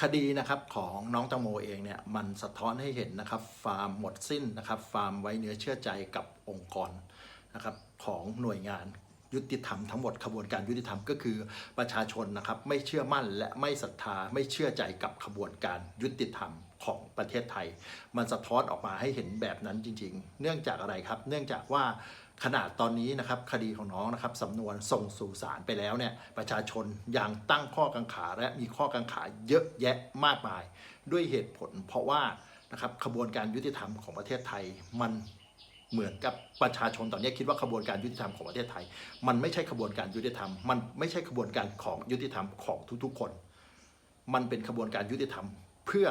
คดีนะครับของน้องตังโมเองเนี่ยมันสะท้อนให้เห็นนะครับฟาร์มหมดสิ้นนะครับฟาร์มไว้เนื้อเชื่อใจกับองค์กรนะครับของหน่วยงานยุติธรรมทั้งหมดขบวนการยุติธรรมก็คือประชาชนนะครับไม่เชื่อมั่นและไม่ศรัทธาไม่เชื่อใจกับขบวนการยุติธรรมของประเทศไทย มันสะท้อนออกมาให้เห็นแบบนั้นจริง ๆ เนื่องจากอะไรครับ เนื่องจากว่า ขนาดตอนนี้นะครับคดีของน้องนะครับสำนวนส่งสู่ศาลไปแล้วเนี่ยประชาชนยังตั้งข้อกังขาและมีข้อกังขาเยอะแยะมากมาย ด้วยเหตุผล เพราะว่านะครับขบวนการยุติธรรมของประเทศไทยมันเหมือนกับประชาชนตอนนี้คิดว่าขบวนการยุติธรรมของประเทศไทย มันไม่ใช่ขบวนการยุติธรรม มันไม่ใช่ขบวนการของยุติธรรมของทุกๆคน มันเป็นขบวนการยุติธรรมเพื่อ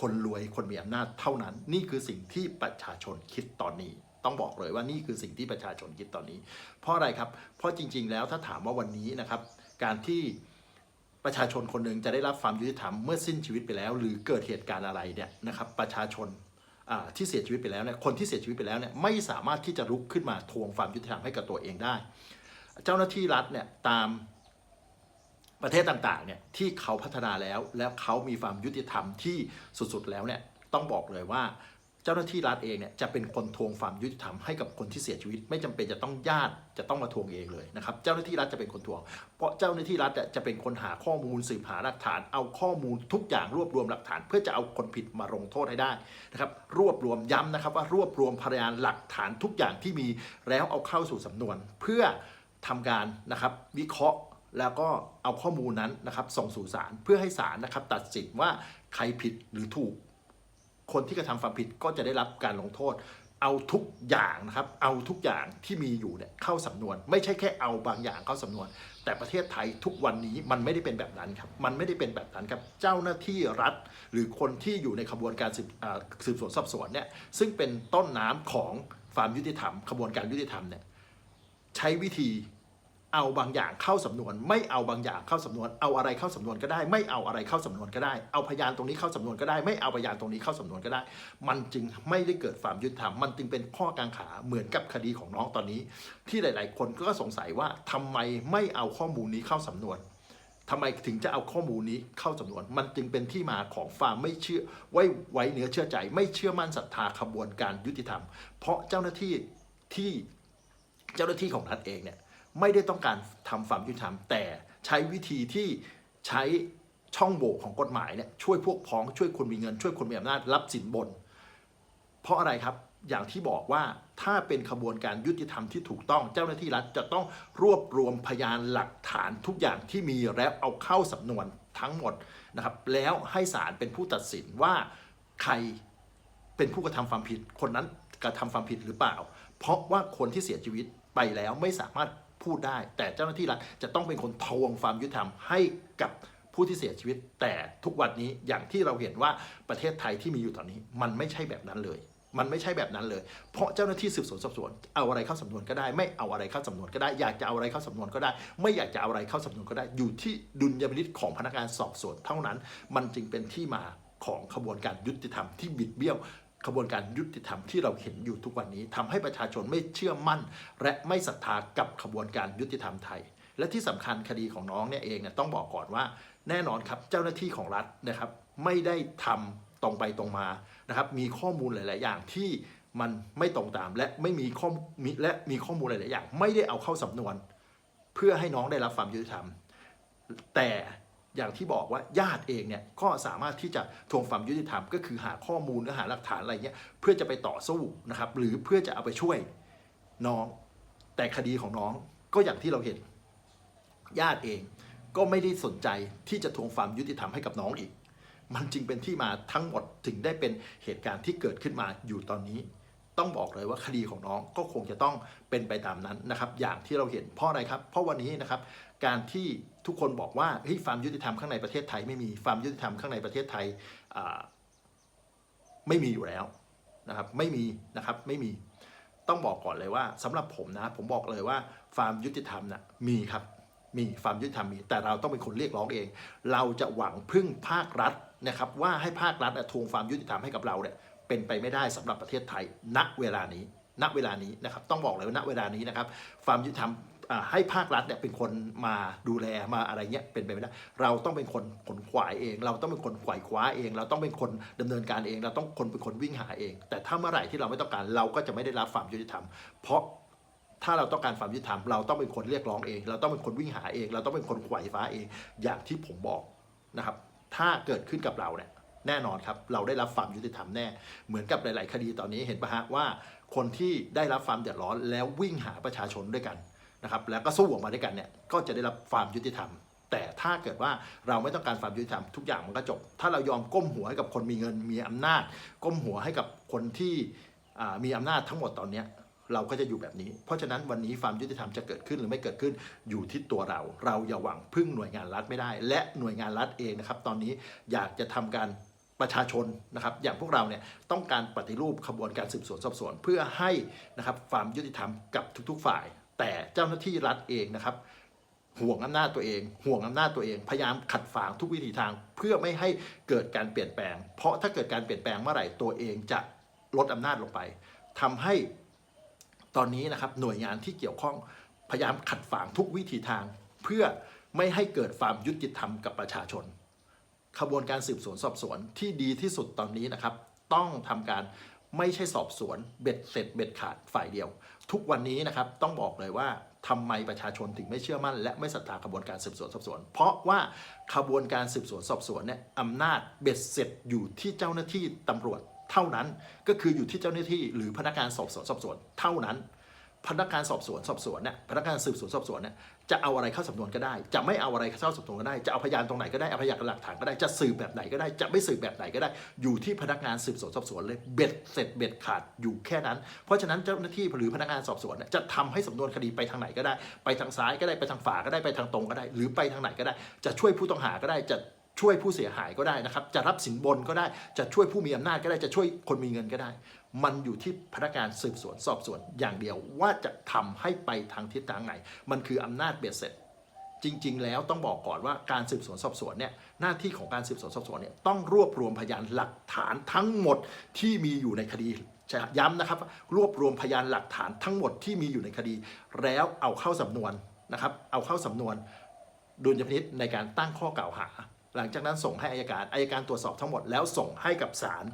คนรวยคนมีอำนาจเท่านั้น นี่คือสิ่งที่ประชาชนคิดตอนนี้ ต้องบอกเลยว่านี่คือสิ่งที่ประชาชนคิดตอนนี้ เพราะอะไรครับ เพราะจริง ๆ แล้วถ้าถามว่าวันนี้นะครับ การที่ประชาชนคนหนึ่งจะได้รับความยุติธรรมเมื่อสิ้นชีวิตไปแล้ว หรือเกิดเหตุการณ์อะไรเนี่ยนะครับ ประชาชนที่เสียชีวิตไปแล้วเนี่ยคนที่เสียชีวิตไปแล้วเนี่ยไม่สามารถที่จะลุกขึ้นมาทวงความยุติธรรมให้กับตัวเองได้ เจ้าหน้าที่รัฐเนี่ยตาม ประเทศต่างๆเนี่ยที่เขาพัฒนาแล้วแล้วเขามีความยุติธรรมที่สุดๆแล้วเนี่ยต้องบอกเลยว่าเจ้าหน้าที่รัฐเองเนี่ยจะเป็นคนทวงความยุติธรรมให้กับคนที่เสียชีวิต ไม่จำเป็นจะต้องญาติจะต้องมาทวงเองเลยนะครับเจ้าหน้าที่รัฐจะเป็นคนทวง เพราะเจ้าหน้าที่รัฐจะเป็นคนหาข้อมูลสืบหาหลักฐาน เอาข้อมูลทุกอย่างรวบรวมหลักฐาน เพื่อจะเอาคนผิดมาลงโทษให้ได้นะครับรวบรวมย้ำนะครับว่ารวบรวมพยานหลักฐานทุกอย่างที่มีแล้วเอาเข้าสู่สำนวน เพื่อทำการนะครับวิเคราะห์ แล้วก็เอาข้อมูลนั้นนะครับส่งสู่ศาลเพื่อให้ศาลนะครับตัดสินว่าใครผิดหรือถูก คนที่กระทำความผิดก็จะได้รับการลงโทษ เอาทุกอย่างนะครับ เอาทุกอย่างที่มีอยู่เนี่ยเข้าสำนวน ไม่ใช่แค่เอาบางอย่างเข้าสำนวน แต่ประเทศไทยทุกวันนี้มันไม่ได้เป็นแบบนั้นครับ มันไม่ได้เป็นแบบนั้นครับ เจ้าหน้าที่รัฐ หรือคนที่อยู่ในขบวนการสืบสืบสวนสอบสวนเนี่ยซึ่งเป็นต้นน้ำของความยุติธรรมขบวนการยุติธรรมเนี่ยใช้วิธี เอาบางอย่างเข้าสำนวน ไม่เอาบางอย่างเข้าสำนวน เอาอะไรเข้าสำนวนก็ได้ ไม่เอาอะไรเข้าสำนวนก็ได้ เอาพยานตรงนี้เข้าสำนวนก็ได้ ไม่เอาพยานตรงนี้เข้าสำนวนก็ได้ มันจึงไม่ได้เกิดความยุติธรรมมันจึงเป็นข้อกังขาเหมือนกับคดีของน้องตอนนี้ ที่หลาย ๆ คนก็สงสัยว่าทำไมไม่เอาข้อมูลนี้เข้าสำนวนทำไมถึงจะเอาข้อมูลนี้เข้าสำนวน มันจึงเป็นที่มาของความไม่เชื่อไว้ไว้เนื้อเชื่อใจ ไม่เชื่อมั่นศรัทธาขบวนการยุติธรรม เพราะเจ้าหน้าที่ที่เจ้าหน้าที่ของรัฐเองเนี่ย ไม่ได้ต้องการทำความยุติธรรม แต่ใช้วิธีที่ใช้ช่องโหว่ของกฎหมายเนี่ยช่วยพวกพ้องช่วยคนมีเงินช่วยคนมีอำนาจรับสินบน เพราะอะไรครับอย่างที่บอกว่าถ้าเป็นขบวนการยุติธรรมที่ถูกต้องเจ้าหน้าที่รัฐจะต้องรวบรวมพยานหลักฐานทุกอย่างที่มีแล้วเอาเข้าสำนวนทั้งหมดนะครับ แล้วให้ศาลเป็นผู้ตัดสินว่าใครเป็นผู้กระทำความผิด คนนั้นกระทำความผิดหรือเปล่า เพราะว่าคนที่เสียชีวิตไปแล้วไม่สามารถ พูดได้ แต่เจ้าหน้าที่รัฐจะต้องเป็นคนทวงความยุติธรรมให้กับผู้ที่เสียชีวิต แต่ทุกวันนี้อย่างที่เราเห็นว่าประเทศไทยที่มีอยู่ตอนนี้ มันไม่ใช่แบบนั้นเลย มันไม่ใช่แบบนั้นเลย เพราะเจ้าหน้าที่สืบสวนสอบสวนเอาอะไรเข้าสำนวนก็ได้ ไม่เอาอะไรเข้าสำนวนก็ได้ อยากจะเอาอะไรเข้าสำนวนก็ได้ ไม่อยากจะเอาอะไรเข้าสำนวนก็ได้ อยู่ที่ดุลยพินิจของพนักงานสอบสวนเท่านั้น มันจึงเป็นที่มาของขบวนการยุติธรรมที่บิดเบี้ยว ขบวนการยุติธรรมที่เราเห็นอยู่ทุกวันนี้ทำให้ประชาชนไม่เชื่อมั่น และไม่ศรัทธากับขบวนการยุติธรรมไทย และที่สำคัญคดีของน้องเนี่ยเองเนี่ยต้องบอกก่อนว่า แน่นอนครับเจ้าหน้าที่ของรัฐนะครับ ไม่ได้ทำตรงไปตรงมานะครับ มีข้อมูลหลาย ๆ อย่างที่มันไม่ตรงตามและไม่มีข้อมีและมีข้อมูลหลาย ๆ อย่าง ไม่ได้เอาเข้าสำนวน เพื่อให้น้องได้รับความยุติธรรม แต่ อย่างที่บอกว่าญาติเองเนี่ยก็สามารถที่จะทวงความยุติธรรมก็คือหาข้อมูลหรือหาหลักฐานอะไรเงี้ยเพื่อจะไปต่อสู้นะครับหรือเพื่อจะเอาไปช่วยน้อง แต่คดีของน้องก็อย่างที่เราเห็น ญาติเองก็ไม่ได้สนใจที่จะทวงความยุติธรรมให้กับน้องอีก มันจึงเป็นที่มาทั้งหมดถึงได้เป็นเหตุการณ์ที่เกิดขึ้นมาอยู่ตอนนี้ ต้องบอกเลยว่าคดีของน้องก็คงจะต้องเป็นไปตามนั้นนะครับ อย่างที่เราเห็นเพราะอะไรครับ เพราะวันนี้นะครับ การที่ทุกคนบอกว่าเฮ้ยความยุติธรรมข้างในประเทศไทยไม่มีความยุติธรรมข้างในประเทศไทยไม่มีอยู่แล้วนะครับ ไม่มีนะครับไม่มีต้องบอกก่อนเลยว่าสำหรับผมนะผมบอกเลยว่าความยุติธรรมนะ่ะมีครับมีความยุติธรรมมีแต่เราต้องเป็นคนเรียกร้องเอง เราจะหวังพึ่งภาครัฐนะครับ ว่าให้ภาครัฐทวงความยุติธรรมให้กับเราเนี่ย เป็นไปไม่ได้สำหรับประเทศไทย ณเวลานี้ ณเวลานี้นะครับต้องบอกเลยว่าณเวลานี้นะครับความยุติธรรมให้ภาครัฐเนี่ยเป็นคนมาดูแลมาอะไรเงี้ยเป็นไปไม่ได้ เราต้องเป็นคนขนขวายเอง เราต้องเป็นคนขวายคว้าเอง เราต้องเป็นคนดำเนินการเอง เราต้องคนเป็นคนวิ่งหาเอง แต่ถ้าเมื่อไหร่ที่เราไม่ต้องการเราก็จะไม่ได้รับความยุติธรรม เพราะถ้าเราต้องการความยุติธรรมเราต้องเป็นคนเรียกร้องเอง เราต้องเป็นคนวิ่งหาเอง เราต้องเป็นคนขวายฟ้าเองอย่างที่ผมบอกนะครับ ถ้าเกิดขึ้นกับเราเนี่ย แน่นอนครับ เราได้รับความยุติธรรมแน่ เหมือนกับหลาย ๆ คดีตอนนี้เห็นปะฮะว่า คนที่ได้รับความเดือดร้อนแล้ววิ่งหาประชาชนด้วยกันนะครับแล้วก็สู้ออกมาด้วยกันเนี่ยก็จะได้รับความยุติธรรม แต่ถ้าเกิดว่าเราไม่ต้องการความยุติธรรมทุกอย่างมันก็จบ ถ้าเรายอมก้มหัวให้กับคนมีเงินมีอำนาจ ก้มหัวให้กับคนที่มีอำนาจทั้งหมดตอนนี้เราก็จะอยู่แบบนี้ เพราะฉะนั้นวันนี้ความยุติธรรมจะเกิดขึ้นหรือไม่เกิดขึ้นอยู่ที่ตัวเรา เราอย่าหวังพึ่งหน่วยงานรัฐไม่ได้ และหน่วยงานรัฐเองนะครับ ตอนนี้อยากจะทำการ ประชาชนนะครับอย่างพวกเราเนี่ยต้องการปฏิรูปขบวนการสืบสวนสอบสวน เพื่อให้นะครับความยุติธรรมกับทุกๆฝ่าย แต่เจ้าหน้าที่รัฐเองนะครับห่วงอำนาจตัวเอง ห่วงอำนาจตัวเอง พยายามขัดฝางทุกวิถีทาง เพื่อไม่ให้เกิดการเปลี่ยนแปลง เพราะถ้าเกิดการเปลี่ยนแปลงเมื่อไหร่ตัวเองจะลดอำนาจลงไปทำให้ตอนนี้นะครับหน่วยงานที่เกี่ยวข้องพยายามขัดฝางทุกวิถีทาง เพื่อไม่ให้เกิดความยุติธรรมกับประชาชน ขบวนการสืบสวนสอบสวนที่ดีที่สุดตอนนี้นะครับ ต้องทำการไม่ใช่สอบสวนเบ็ดเสร็จเบ็ดขาดฝ่ายเดียว ทุกวันนี้นะครับต้องบอกเลยว่าทำไมประชาชนถึงไม่เชื่อมั่น และไม่ศรัทธาขบวนการสืบสวนสอบสวน เพราะว่าขบวนการสืบสวนสอบสวนเนี่ยอำนาจเบ็ดเสร็จอยู่ที่เจ้าหน้าที่ตำรวจเท่านั้น ก็คืออยู่ที่เจ้าหน้าที่หรือพนักงานสอบสวนสอบสวนเท่านั้น พนักงานสอบสวนสอบสวนเนี่ยพนักงานสืบสวนสอบสวนเนี่ยจะเอาอะไรเข้าสำนวนก็ได้ จะไม่เอาอะไรเข้าสำนวนก็ได้ จะเอาพยานตรงไหนก็ได้เอาพยานหลักฐานก็ได้จะสืบแบบไหนก็ได้ จะไม่สืบแบบไหนก็ได้ อยู่ที่พนักงานสืบสวนสอบสวนเลยเบ็ดเสร็จเบ็ดขาดอยู่แค่นั้น เพราะฉะนั้นเจ้าหน้าที่หรือพนักงานสอบสวนเนี่ยจะทำให้สำนวนคดีไปทางไหนก็ได้ ไปทางซ้ายก็ได้ไปทางฝาก็ได้ไปทางตรงก็ได้ หรือไปทางไหนก็ได้ จะช่วยผู้ต้องหาก็ได้จะ ช่วยผู้เสียหายก็ได้นะครับ จะรับสินบนก็ได้ จะช่วยผู้มีอำนาจก็ได้ จะช่วยคนมีเงินก็ได้ มันอยู่ที่พนักงานสืบสวนสอบสวนอย่างเดียวว่าจะทำให้ไปทางทิศทางไหน มันคืออำนาจเบียดเสร็จ จริง ๆ แล้วต้องบอกก่อนว่าการสืบสวนสอบสวนเนี่ยหน้าที่ของการสืบสวนสอบสวนเนี่ยต้องรวบรวมพยานหลักฐานทั้งหมดที่มีอยู่ในคดีย้ำนะครับ รวบรวมพยานหลักฐานทั้งหมดที่มีอยู่ในคดี แล้วเอาเข้าสำนวนนะครับ เอาเข้าสำนวนดุลยพินิษในการตั้งข้อกล่าวหา หลังจากนั้นส่งให้อายการอายการตรวจสอบทั้งหมดแล้วส่งให้กับศาล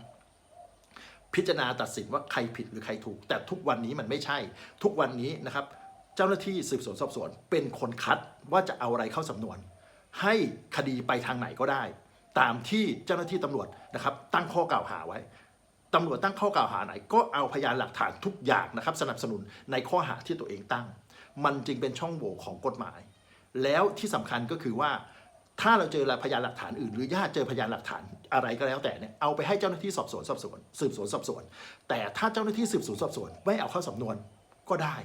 พิจารณาตัดสินว่าใครผิดหรือใครถูก แต่ทุกวันนี้มันไม่ใช่ ทุกวันนี้นะครับ เจ้าหน้าที่สืบสวนสอบสวน เป็นคนคัดว่าจะเอาอะไรเข้าสำนวน ให้คดีไปทางไหนก็ได้ ตามที่เจ้าหน้าที่ตำรวจนะครับ ตั้งข้อกล่าวหาไว้ตำรวจตั้งข้อกล่าวหาไหน ก็เอาพยานหลักฐานทุกอย่างนะครับ สนับสนุนในข้อหาที่ตัวเองตั้ง มันจึงเป็นช่องโหว่ของกฎหมาย แล้วที่สำคัญก็คือว่า ถ้าเราเจอพยานหลักฐานอื่น หรือญาติเจอพยานหลักฐานอะไรก็แล้วแต่เนี่ยเอาไปให้เจ้าหน้าที่สอบสวนสอบสวนสืบสวนสอบสวน แต่ถ้าเจ้าหน้าที่สืบสวนสอบสวนไม่เอาเข้าสำนวนก็ได้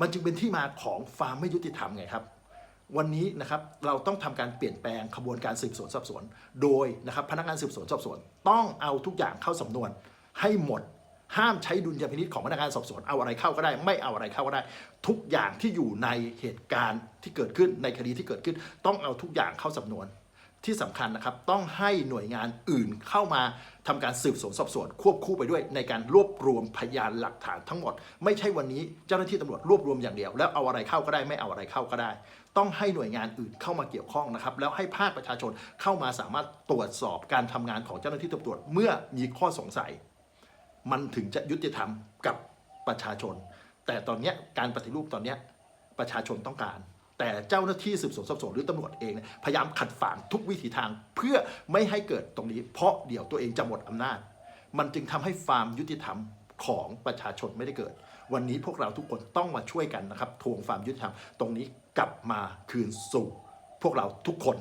มันจึงเป็นที่มาของความไม่ยุติธรรมไงครับ วันนี้นะครับเราต้องทำการเปลี่ยนแปลงขบวนการสืบสวนสอบสวน โดยนะครับพนักงานสืบสวนสอบสวน ต้องเอาทุกอย่างเข้าสำนวนให้หมด ห้ามใช้ดุลยพินิจของพนักงานสอบสวนเอาอะไรเข้าก็ได้ ไม่เอาอะไรเข้าก็ได้ ทุกอย่างที่อยู่ในเหตุการณ์ที่เกิดขึ้นในคดีที่เกิดขึ้น ต้องเอาทุกอย่างเข้าสำนวนที่สำคัญนะครับ ต้องให้หน่วยงานอื่นเข้ามาทำการสืบสวนสอบสวน ควบคู่ไปด้วยในการรวบรวมพยานหลักฐานทั้งหมด ไม่ใช่วันนี้เจ้าหน้าที่ตำรวจรวบรวมอย่างเดียว แล้วเอาอะไรเข้าก็ได้ไม่เอาอะไรเข้าก็ได้ ต้องให้หน่วยงานอื่นเข้ามาเกี่ยวข้องนะครับ แล้วให้ภาคประชาชนเข้ามาสามารถตรวจสอบการทำงานของเจ้าหน้าที่ตำรวจเมื่อมีข้อสงสัย มันถึงจะยุติธรรมกับประชาชน แต่ตอนนี้การปฏิรูปตอนนี้ประชาชนต้องการ แต่เจ้าหน้าที่สืบสวนสอบสวนหรือตำรวจเองเพยายามขัดฝางทุกวิถีทางเพื่อไม่ให้เกิดตรงนี้ เพราะเดี๋ยวตัวเองจะหมดอำนาจ มันจึงทำให้ฟาร์มยุติธรรมของประชาชนไม่ได้เกิด วันนี้พวกเราทุกคนต้องมาช่วยกันนะครับทวงฟาร์มยุติธรรมตรงนี้กลับมาคืนสู่พวกเราทุกคน